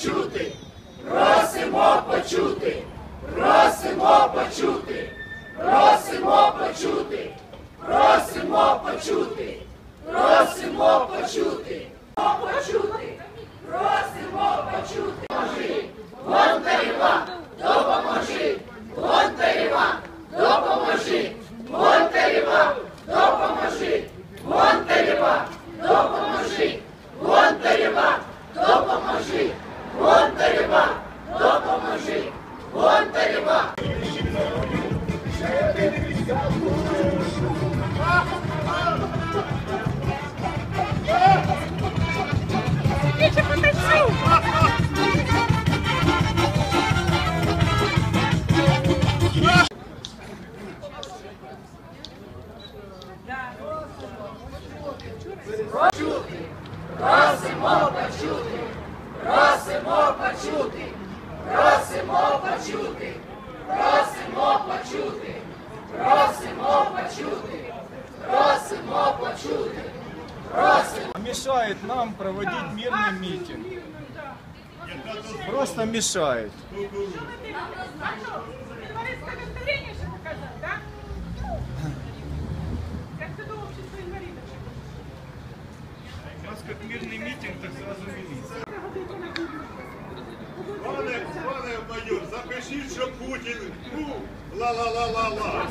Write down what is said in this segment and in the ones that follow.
почути, просимо почути, просимо почути, просимо почути, просимо почути, просимо почути, почути, просимо почути. Допоможи, Гонтарєва, Гонтарєва, допоможи, Гонтарєва. Просимо почути, просимо почути, просимо почути, просимо почути, просимо почути, просимо почути, просимо. мешает нам проводить мирный митинг. Просто мешает. Инвалидское удостоверение же показать, да? Как ты до общества инвалидов? У нас как мирный митинг, так сразу милиция. Пане, майор, запишіть, що Путін, ла-ла-ла-ла-ла.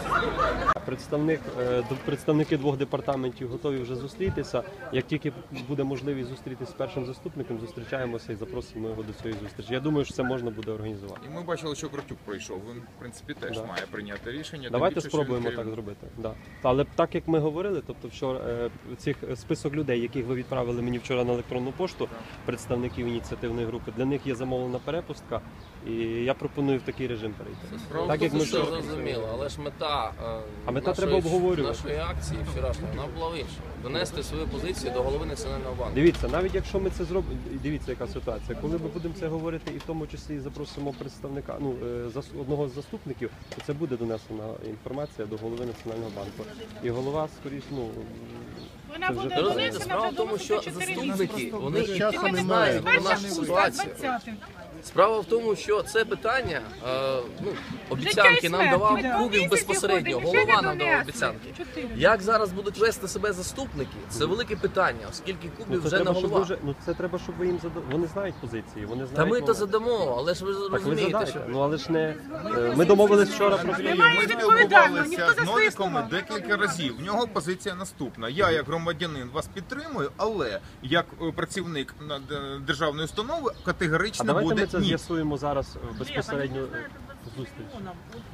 Представник е, представники двох департаментів готові вже зустрітися. Як тільки буде можливість зустрітися з першим заступником, зустрічаємося і запросимо його до цієї зустрічі. Я думаю, що це можна буде організувати. І ми бачили, що Кротюк пройшов. Він, в принципі, теж Да. має прийняти рішення. Давайте більше, спробуємо так зробити. Да. Але так як ми говорили, тобто вчора е, цих список людей, яких ви відправили мені вчора на електронну пошту, представників ініціативної групи, для них є замовлена перепустка, і я пропоную в такий режим перейти. Справа Так як ми що зрозуміло, але ж мета, е, А мета нашої, треба обговорювати. нашої акції вчорашньої вона була в. Донести свою позицію до голови національного банку. Дивіться, навіть якщо ми це зробимо, дивіться, яка ситуація. Коли ми будемо це говорити, і в тому числі запросимо представника, ну е, зас- одного з заступників, то це буде донесена інформація до голови національного банку. І голова, скоріш, ну Вона буде донесена справа вже в тому, що 24 заступники вони і не знають про нашу ситуацію. 20. Справа в тому, що це питання, е, ну, обіцянки нам давав да. Кубів безпосередньо, голова нам давав обіцянки. Як зараз будуть вести себе заступники, це велике питання, оскільки ну Кубів вже треба, голова. ну це треба, щоб ви їм задали. Вони знають позиції, вони знають. Та ми то задамо, але ж ви Так розумієте, що Ну але ж не е, ми домовились вчора про Ми спілкувалися з Новіком декілька разів. В нього позиція наступна. Я, як громадянин, вас підтримую, але як е, працівник на- е, державної установи категорично буде це з'ясуємо зараз безпосередньо зустріч.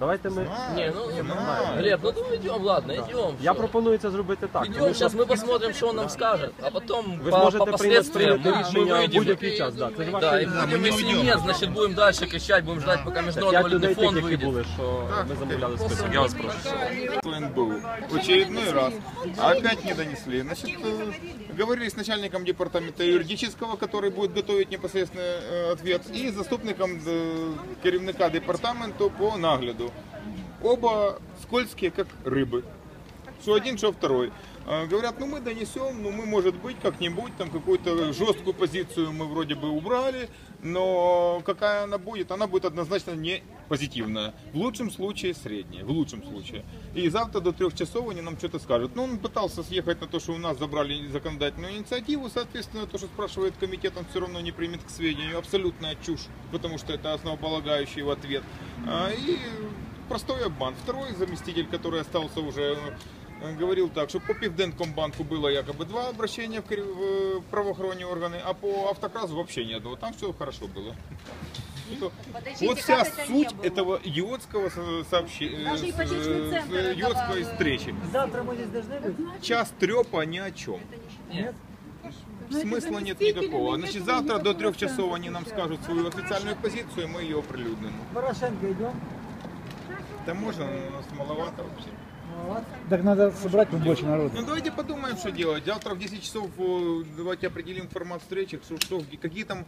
Давайте ми. Не, ну, Знаю. Глеб, ну, ну идем, ладно, идем. Я пропоную це зробити так. Идем, сейчас мы посмотрим, что он нам скажет, а потом Ви по, зможете по прийняти, последствиям прийняти мы, мы рішення в выйдем. будь-який час. Да. Це ж ваше Да, и рішення. будем, если нет, значит будем дальше кричать, будем ждать, пока П'ять Международный людей валютный тих, фонд які выйдет. були, що ми замовляли список. Я вас прошу. НБУ в очередной раз. А опять не донесли. Значит, э, говорили с начальником департамента юридического, который будет готовить непосредственно э, ответ, и заступником э, керівника департаменту по нагляду. Оба скользкие, как рыбы. Что один, что второй. А, Говорят, ну мы донесем, ну мы, может быть, как-нибудь, там какую-то жесткую позицию мы вроде бы убрали, но какая она будет? Она будет однозначно не позитивная. В лучшем случае средняя, в лучшем случае. И завтра до трех часов они нам что-то скажут. Ну, он пытался съехать на то, что у нас забрали законодательную инициативу, соответственно, то, что спрашивает комитет, он все равно не примет к сведению. Абсолютная чушь, потому что это основополагающий в ответ. А, И простой обман. Второй заместитель, который остался уже э, говорил так, что по Південкомбанку было якобы два обращения в в правоохранительные органы, а по Автокрасу вообще ни одного. Там все хорошо было. Что- Вот вся суть этого идиотского со- сообщения, идиотской давал. встречи. Завтра мы здесь должны быть? Час трепа ни о чем. Нет? Смысла нет никакого. Значит, завтра до трех часов они нам скажут свою официальную позицию, и мы ее оприлюдним. Порошенко идем? Там можно, но у нас маловато вообще. Так надо собрать побольше народу. Ну давайте подумаем, что делать. Завтра в 10 часов э, давайте определим формат встречи, что, что, какие там